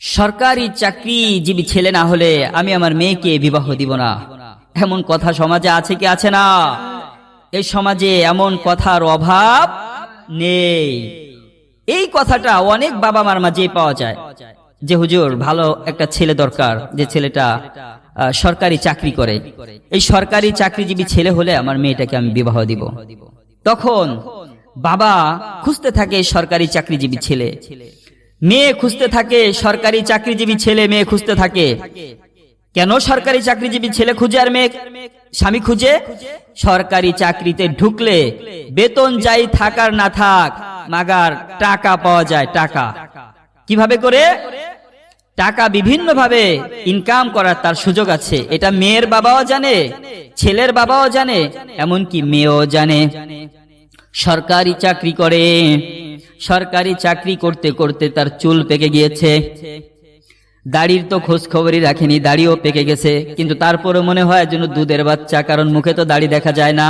সরকারি চাকরিজীবী ছেলে না হলে আমি আমার মেয়েকে বিবাহ দিব না। এমন কথা সমাজে আছে কি আছে না? এই সমাজে এমন কথার অভাব নেই। এই কথাটা অনেক বাবা মার মাঝে পাওয়া যায় যে, হুজুর, ভালো একটা ছেলে দরকার যে ছেলেটা সরকারি চাকরি করে। এই সরকারি চাকরিজীবী ছেলে হলে আমার মেয়েটাকে আমি বিবাহ দিব। তখন বাবা খুঁজতে থাকে সরকারি চাকরিজীবী ছেলে। মেয়ে খুঁজতে থাকে, সরকারি চাকরিজীবী ছেলে মেয়ে খুঁজতে থাকে। কেন সরকারি চাকরিজীবী ছেলে খুঁজে আর মেয়ে স্বামী খুঁজে? সরকারি চাকরিতে ঢুকলে বেতন যাই থাকার না থাক, মাগার টাকা পাওয়া যায় টাকা। কীভাবে করে? টাকা বিভিন্ন ভাবে ইনকাম করার তার সুযোগ আছে। এটা মেয়ের বাবাও জানে, ছেলের বাবাও জানে, এমনকি মেয়েও জানে। সরকারি চাকরি করে সরকারি চাকরি করতে করতে তার চুল পেকে গিয়েছে। দাড়ির তো খোঁজ খবরই রাখেনি, দাড়িও পেকে গেছে। কিন্তু তারপরে মনে হয় যেন দুধের বাচ্চা, কারণ মুখে তো দাড়ি দেখা যায় না।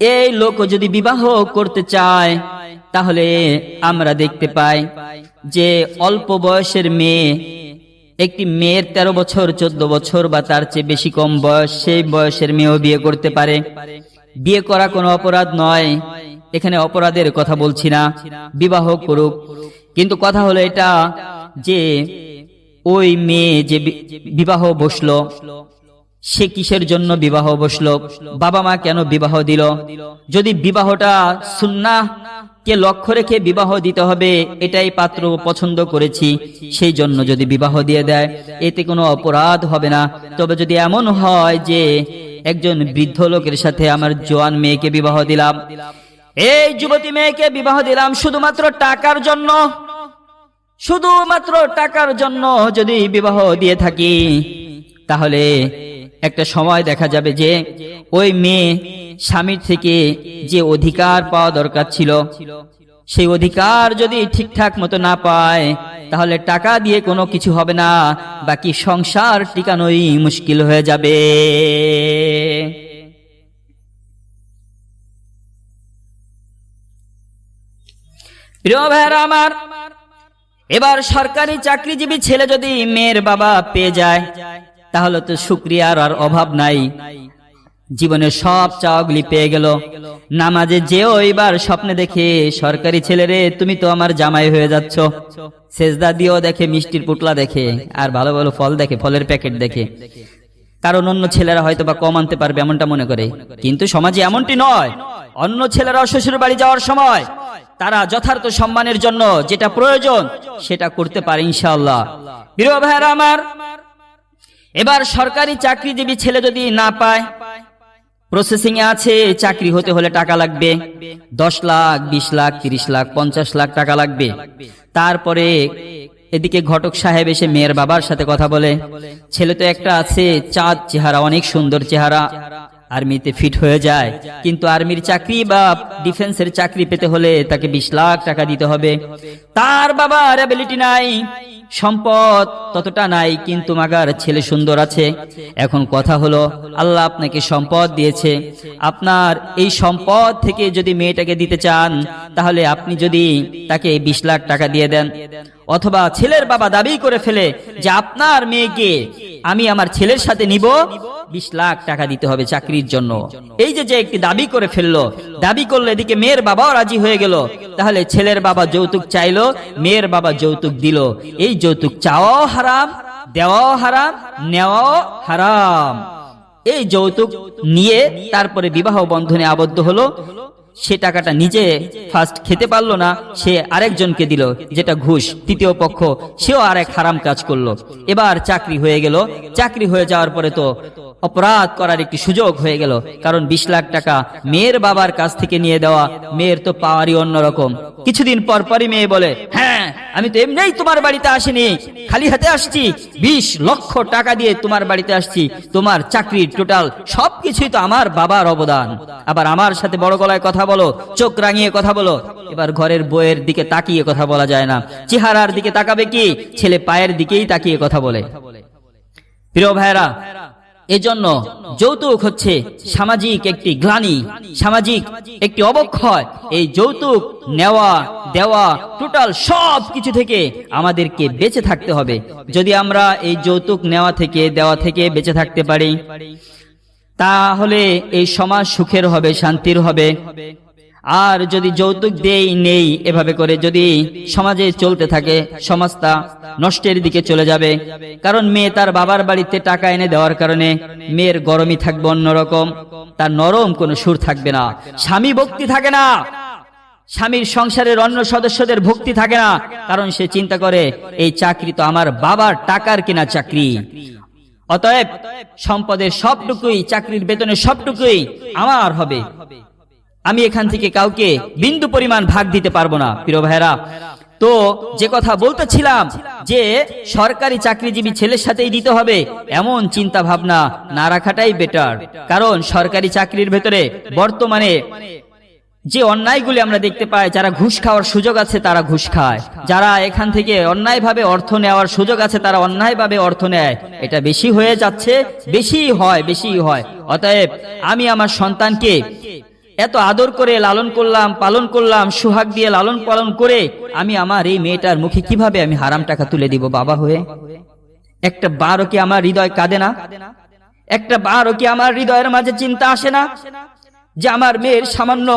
এই লোক যদি বিবাহ করতে চায়, তাহলে আমরা দেখতে পাই যে অল্প বয়সের মেয়ে, একটি মেয়ের তেরো বছর, চোদ্দ বছর বা তার চেয়ে বেশি কম বয়স, সেই বয়সের মেয়েও বিয়ে করতে পারে। বিয়ে করা কোনো অপরাধ নয়। এখানে অপরাধের কথা বলছি না, বিবাহ করুক। কিন্তু কথা হলো এটা যে ওই মেয়ে যে বিবাহ বসল, সে কিসের জন্য বিবাহ বসল? বাবা মা কেন বিবাহ দিল? যদি বিবাহটা সুন্না কে লক্ষ্য রেখে বিবাহ দিতে হবে, এটাই পাত্র পছন্দ করেছি। সেই জন্য যদি বিবাহ দিয়ে দেয়, এতে কোনো অপরাধ হবে না। তবে যদি এমন হয় যে একজন বৃদ্ধ লোকের সাথে আমার জোয়ান মেয়েকে বিবাহ দিলাম এই যুবতী মেয়েকে বিবাহ দিলাম শুধুমাত্র টাকার জন্য। শুধুমাত্র টাকার জন্য যদি বিবাহ দিয়ে থাকি, তাহলে একটা সময় দেখা যাবে যে ওই মেয়ে স্বামীর থেকে যে অধিকার পাওয়া দরকার ছিল, সেই অধিকার যদি ঠিকঠাক মতো না পায়, তাহলে টাকা দিয়ে কোনো কিছু হবে না, বাকি সংসার টিকানোই মুশকিল হয়ে যাবে। প্রিয় ভাইয়েরা আমার, এবার সরকারি চাকরিজীবী ছেলে যদি মেয়ের বাবা পেয়ে যায়, তাহলে তো শুক্রিয়ার আর অভাব নাই। জীবনে সব চাওয়াগুলি পেয়ে গেল। নামাজে যেও এবার স্বপ্নে দেখে, সরকারি ছেলে রে, তুমি তো আমার জামাই হয়ে যাচ্ছ। সেজদা দিয়েও দেখে, মিষ্টির পুটলা দেখে, আর ভালো ভালো ফল দেখে, ফলের প্যাকেট দেখে। কারণ অন্য ছেলেরা হয়তো বা কম আনতে পারবে এমনটা মনে করে। কিন্তু সমাজে এমনটি নয়। অন্য ছেলেরাও শ্বশুর বাড়ি যাওয়ার সময় তারা যথার্থ সম্মানের জন্য যেটা প্রয়োজন, সেটা করতে পারে ইনশাআল্লাহ। প্রিয় ভাইয়েরা আমার, এবার সরকারি চাকরিজীবী ছেলে যদি না পায় প্রসেসিং এ আছে, চাকরি হতে হলে টাকা লাগবে। দশ লাখ, বিশ লাখ, তিরিশ লাখ, পঞ্চাশ লাখ টাকা লাগবে। তারপরে এদিকে ঘটক সাহেব এসে মেয়ের বাবার সাথে কথা বলে। ছেলে তো একটা আছে, চাঁদ চেহারা, অনেক সুন্দর চেহারা। আর্মিতে ফিট হয়ে যায়। কিন্তু আর্মির চাকরি বা ডিফেন্সের চাকরি পেতে হলে তাকে বিশ লাখ টাকা দিতে হবে। তার বাবার অ্যাবিলিটি নাই, সম্পদ ততটা নাই, কিন্তু মাগার ছেলে সুন্দর আছে। এখন কথা হলো, আল্লাহ আপনাকে সম্পদ দিয়েছে। আপনার এই সম্পদ থেকে যদি মেয়েটাকে দিতে চান তাহলে আপনি যদি তাকে বিশ লাখ টাকা দিয়ে দেন, অথবা ছেলের বাবা দাবি করে ফেলে যে আপনার মেয়েকে আমি আমার ছেলের সাথে নিব, বিশ লাখ টাকা দিতে হবে চাকরির জন্য। এই যে যে একটি দাবি করে ফেলল, দাবি করল এদিকে মেয়ের বাবাও রাজি হয়ে গেল। তাহলে ছেলের বাবা যৌতুক চাইলো, মেয়ের বাবা যৌতুক দিল। এই যৌতুক চাওয়াও হারাম, দেওয়াও হারাম, নেওয়াও হারাম। এই যৌতুক নিয়ে তারপরে বিবাহ বন্ধনে আবদ্ধ হলো। সে টাকাটা নিজে ফার্স্ট খেতে পারল না, সে আরেকজনকে দিল, যেটা ঘুষ। তৃতীয় পক্ষ, সেও আরেক হারাম কাজ করল। এবার চাকরি হয়ে গেল। চাকরি হয়ে যাওয়ার পরে তো অপরাধ করার একটি সুযোগ হয়ে গেল। কারণ বিশ লাখ টাকা মেয়ের বাবার কাছ থেকে নিয়ে দেওয়া, মেয়ের তো পাওয়ারই অন্যরকম। কিছুদিন পর পরই মেয়ে বলে হ্যাঁ আমি তো এমনিই তোমার বাড়িতে আসিনি। খালি হাতে আসছি। বিশ লক্ষ টাকা দিয়ে তোমার বাড়িতে আসছি। তোমার চাকরির টোটাল সবকিছুই তো আমার বাবার অবদান। আবার আমার সাথে বড় গলায় কথা বলো, চোখ রাঙিয়ে কথা বলো। এবার ঘরের বইয়ের দিকে তাকিয়ে কথা বলা যায় না। চেহারার দিকে তাকাবে কি? ছেলে পায়ের দিকেই তাকিয়ে কথা বলে। প্রিয় ভাইরা এজন্য যৌতুক হচ্ছে সামাজিক একটি গ্লানি, সামাজিক একটি অবক্ষয়। এই যৌতুক নেওয়া, দেওয়া, টোটাল সব কিছু থেকে আমাদেরকে বেঁচে থাকতে হবে। যদি আমরা এই যৌতুক নেওয়া থেকে, দেওয়া থেকে বেঁচে থাকতে পারি তাহলে এই সমাজ সুখের হবে, শান্তির হবে। আর যদি যৌতুক দেই, নেই এভাবে করে যদি সমাজে চলতে থাকে, সমাজটা নষ্টের দিকে চলে যাবে। কারণ মেয়ে তার বাবার বাড়িতে টাকা এনে দেওয়ার কারণে মেয়ের গরমই থাকবে অন্যরকম, তার নরম কোনো সুর থাকবে না। স্বামী ভক্তি থাকে না। স্বামীর সংসারের অন্য সদস্যদের ভক্তি থাকে না। কারণ সে চিন্তা করে, এই চাকরি তো আমার বাবার টাকার কিনা চাকরি। অতএব সম্পদের সবটুকুই, চাকরির বেতনের সবটুকুই আমার হবে। আমি এখান থেকে কাউকে বিন্দু পরিমাণ ভাগ দিতে পারব না, প্রিয় ভাইরা তো যে কথা বলতেছিলাম যে সরকারি চাকরিজীবী ছেলের সাথেই দিতে হবে, এমন চিন্তা ভাবনা না রাখাটাই বেটার কারণ সরকারি চাকরির ভেতরে বর্তমানে যে অন্যায়গুলি আমরা দেখতে পাই, যারা ঘুষ খাওয়ার সুযোগ আছে তারা ঘুষ খায়। যারা এখান থেকে অন্যায়ভাবে অর্থ নেওয়ার সুযোগ আছে তারা অন্যায়ভাবে অর্থ নেয়। এটা বেশি হয়ে যাচ্ছে, বেশি হয় বেশি হয়। অতএব আমি আমার সন্তানকে এত আদর করে লালন করলাম, পালন করলাম, সুহাগ দিয়ে লালন পালন করে আমি আমার এই মেয়েটার মুখে কীভাবে আমি হারাম টাকা তুলে দিব বাবা হয়ে? একটা বারও কি আমার হৃদয় কাঁদে না? একটা বারও কি আমার হৃদয়ের মাঝে চিন্তা আসে না? যে আমার মেয়ের সামান্য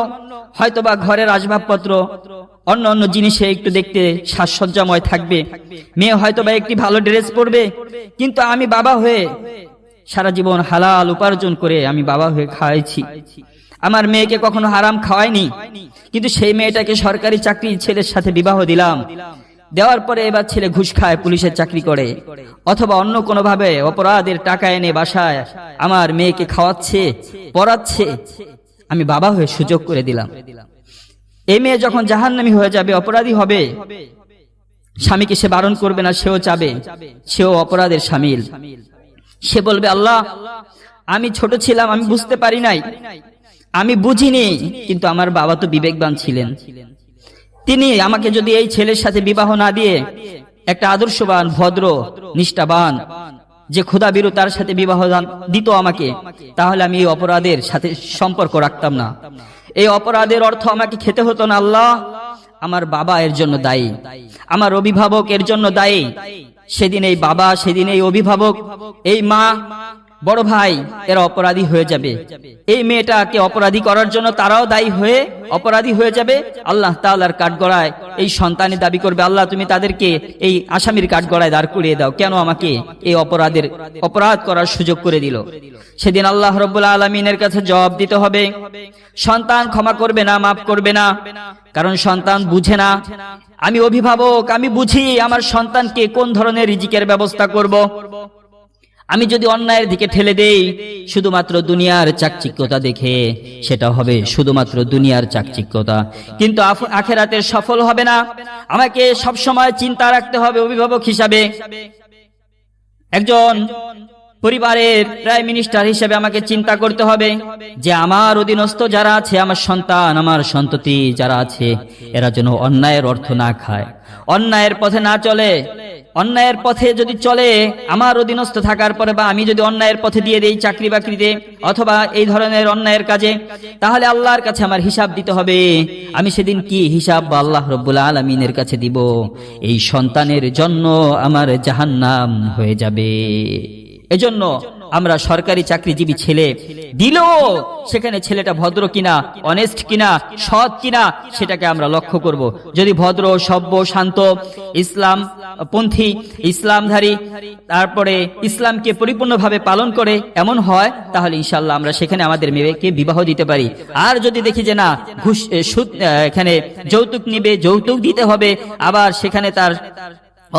হয়তোবা ঘরের আসবাবপত্র, অন্য অন্য জিনিসে একটু দেখতে সাজসজ্জাময় থাকবে। মেয়ে হয়তোবা একটি ভালো ড্রেস পরবে, কিন্তু আমি বাবা হয়ে সারা জীবন হালাল উপার্জন করে আমি বাবা হয়ে খাওয়াইছি। আমার মেয়েকে কখনো হারাম খাওয়াইনি, কিন্তু সেই মেয়েটাকে সরকারি চাকরি ছেলের সাথে বিবাহ দিলাম। দেওয়ার পরে এবার ছেলে ঘুষ খায়, পুলিশের চাকরি করে। অথবা অন্য কোনো ভাবে অপরাধের টাকা এনে বাসায় আমার মেয়েকে খাওয়াচ্ছে, পড়াচ্ছে। আমি বাবা হয়ে সুযোগ করে দিলাম। এই মেয়ে যখন জাহান্নামী হয়ে যাবে, অপরাধী হবে। স্বামীকে সে বারণ করবে না, সেও চাবে। সেও অপরাধের সামিল। সে বলবে, আল্লাহ, আমি ছোট ছিলাম, আমি বুঝতে পারি নাই। আমি বুঝিনি, কিন্তু আমার বাবা তো বিবেকবান ছিলেন। তিনি আমাকে যদি এই ছেলের সাথে বিবাহ না দিয়ে একটা আদর্শবান, ভদ্র, নিষ্ঠাবান যে খোদা বিরু তার সাথে বিবাহ দিত আমাকে, তাহলে আমি এই অপরাধের সাথে সম্পর্ক রাখতাম না। এই অপরাধের অর্থ আমাকে খেতে হতো না, আল্লাহ। আমার বাবা এর জন্য দায়ী, আমার অভিভাবক এর জন্য দায়ী। সেদিন এই বাবা, সেদিন এই অভিভাবক, এই মা বড় ভাই, এরা অপরাধী হয়ে যাবে। এই মেয়েটাকে অপরাধী করার জন্য তারাও দায়ী হয়ে অপরাধী হয়ে যাবে। আল্লাহ তাআলার কাঠগড়ায় এই সন্তানের দাবি করবে, আল্লাহ তুমি তাদেরকে এই আসামির কাঠগড়ায় দাঁড় করিয়ে দাও। কেন আমাকে এই অপরাধের অপরাধ করার সুযোগ করে দিল? সেদিন আল্লাহ রব্বুল আলমিনের কাছে জবাব দিতে হবে, সন্তান ক্ষমা করবে না, মাফ করবে না, কারণ সন্তান বুঝে না। আমি অভিভাবক, আমি বুঝি আমার সন্তানকে কোন ধরনের রিজিকের ব্যবস্থা করব? আমি যদি অন্যায়ের দিকে ঠেলে দেই, শুধুমাত্র দুনিয়ার চাকচিক্যতা দেখে সেটা হবে শুধুমাত্র দুনিয়ার চাকচিক্যতা। কিন্তু আখেরাতের সফল হবে না। আমাকে সব সময় চিন্তা রাখতে হবে অভিভাবক হিসাবে। একজন পরিবারের প্রাইম মিনিস্টার হিসেবে আমাকে চিন্তা করতে হবে যে আমার অধীনস্থ যারা আছে, আমার সন্তান, আমার সন্ততি যারা আছে, এরা যেন অন্যায়ের অর্থ না খায়। অন্যায়ের পথে না চলে অন্যায়ের পথে যদি চলে আমার অধীনস্থ থাকার পরে বা আমি যদি অন্যায়ের পথে দিয়ে দেই চাকরি বাকরিতে অথবা এই ধরনের অন্যায়ের কাজে, তাহলে আল্লাহর কাছে আমার হিসাব দিতে হবে। আমি সেদিন কি হিসাব বা আল্লাহ রব্বুল আলমিনের কাছে দিব? এই সন্তানের জন্য আমার জাহান্নাম হয়ে যাবে। এজন্য আমরা সরকারি চাকরিজীবী ছেলে। দিলেও সেখানে ছেলেটা ভদ্র কিনা অনেস্ট কিনা, সৎ কিনা, সেটাকে আমরা লক্ষ্য করব। যদি ভদ্র, সভ্য, শান্ত, ইসলাম পন্থী, ইসলামধারী, তারপরে ইসলামকে পরিপূর্ণভাবে পালন করে এমন হয়, তাহলে ইনশাল্লাহ আমরা সেখানে আমাদের মেয়েকে বিবাহ দিতে পারি। আর যদি দেখি যে না, ঘুষ এখানে যৌতুক নিবে, যৌতুক দিতে হবে, আবার সেখানে তার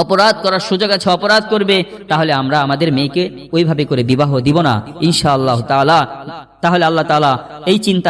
অপরাধ করার সুযোগ আছে, অপরাধ করবে, তাহলে আমরা আমাদের মেয়েকে ওইভাবে করে বিবাহ দিব না, ইনশাআল্লাহ তাআলা। তাহলে আল্লাহ তাআলা এই চিন্তা